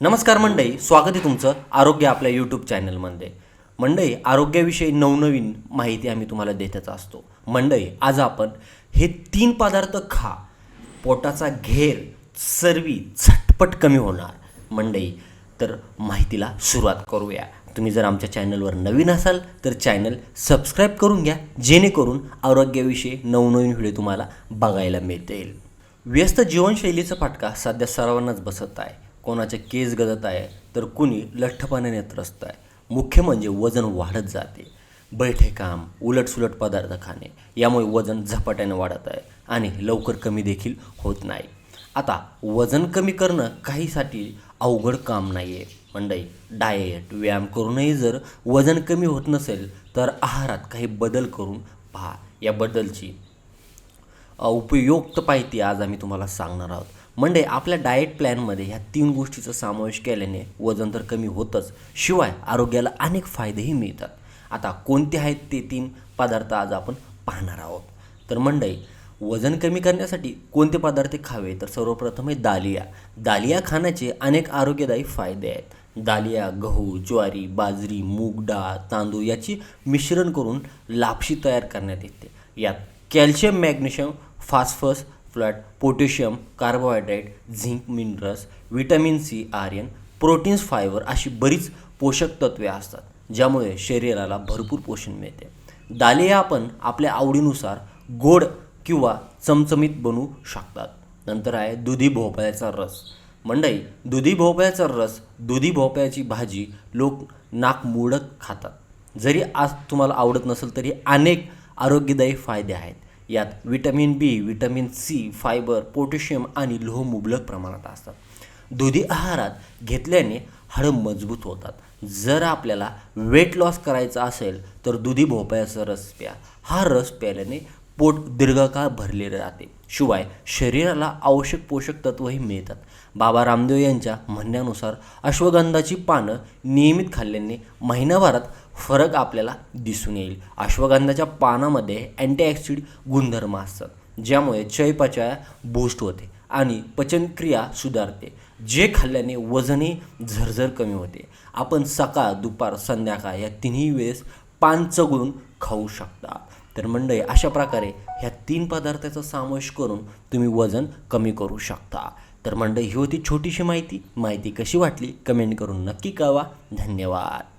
नमस्कार मंडई स्वागत आहे तुमचं आरोग्य आपल्या यूट्यूब चॅनलमध्ये मंडई आरोग्याविषयी नवनवीन माहिती आम्ही तुम्हाला देतच असतो. मंडई आज आपण हे तीन पदार्थ खा. पोटाचा घेर सर्वी झटपट कमी होणार. मंडई तर माहितीला सुरुवात करूया. तुम्ही जर आमच्या चॅनलवर नवीन असाल तर चॅनल सबस्क्राईब करून घ्या. जेणेकरून आरोग्याविषयी नवनवीन व्हिडिओ तुम्हाला बघायला मिळतील. व्यस्त जीवनशैलीचा फटका सध्या सर्वांनाच बसत आहे. कोणाचे केस गजत आहे तर कुणी लठ्ठपणाने त्रस्त आहे. मुख्य म्हणजे वजन वाढत जाते. बैठे काम उलटसुलट पदार्थ खाणे यामुळे वजन झपाट्याने वाढत आहे आणि लवकर कमी देखील होत नाही. आता वजन कमी करणं काहीसाठी अवघड काम नाही आहे मंडई डाएट व्यायाम करूनही जर वजन कमी होत नसेल तर आहारात काही बदल करून पहा. या बदलची उपयुक्त माहिती आज आम्ही तुम्हाला सांगणार आहोत. म्हणजे आपल्या डाएट प्लॅनमध्ये ह्या तीन गोष्टीचा समावेश केल्याने वजन तर कमी होतच. शिवाय आरोग्याला अनेक फायदेही मिळतात. आता कोणते आहेत ते तीन पदार्थ आज आपण पाहणार आहोत. तर मंडई वजन कमी करण्यासाठी कोणते पदार्थ खावे? तर सर्वप्रथम आहे दालिया. दालिया खाण्याचे अनेक आरोग्यदायी फायदे आहेत. दालिया गहू ज्वारी बाजरी मूग डाळ तांदूळ याची मिश्रण करून लापशी तयार करण्यात येते. यात calcium magnesium phosphorus folate potassium carbohydrate zinc minerals vitamin C iron proteins fibre अशी बरीच पोषक तत्वे असतात ज्यामुळे शरीराला भरपूर पोषण मिळते. दालिया आपण आपल्या आवडीनुसार गोड किंवा चमचमीत बनवू शकतात. नंतर आहे दुधी भोपळ्याचा रस. मंडई दुधी भोपळ्याचा रस दुधी भोपळ्याची भाजी लोक नाक मुडत खातात. जरी आज तुम्हाला आवडत नसेल तरी अनेक आरोग्यदायी फायदे आहेत. यात vitamin B vitamin C fibre potassium आणि लोह मुबलक प्रमाणात असतात. दुधी आहारात घेतल्याने हाडं मजबूत होतात. जर आपल्याला वेट लॉस करायचा असेल तर दुधी भोपळ्याचा रस प्या. हा रस प्यायल्याने पोट दीर्घकाळ भरलेले राहते. शिवाय शरीराला आवश्यक पोषक तत्वही मिळतात. बाबा रामदेव यांच्या म्हणण्यानुसार अश्वगंधाची पानं नियमित खाल्ल्याने महिनाभरात फरक आपल्याला दिसून येईल. अश्वगंधाच्या पानामध्ये अँटीऑक्सिड गुणधर्म असतात ज्यामुळे चयपचय बूस्ट होते आणि पचनक्रिया सुधारते जे खाल्ल्याने वजनही झरझर कमी होते. आपण सकाळ दुपार संध्याकाळ या तिन्ही वेळेस पान चगळून खाऊ शकता. तर मंडळी अशा प्रकारे ह्या तीन पदार्थाचा समावेश करून तुम्ही वजन कमी करू शकता. तर मंडळी ही होती छोटीशी माहिती. माहिती कशी वाटली? कमेंट करून नक्की कळवा. धन्यवाद.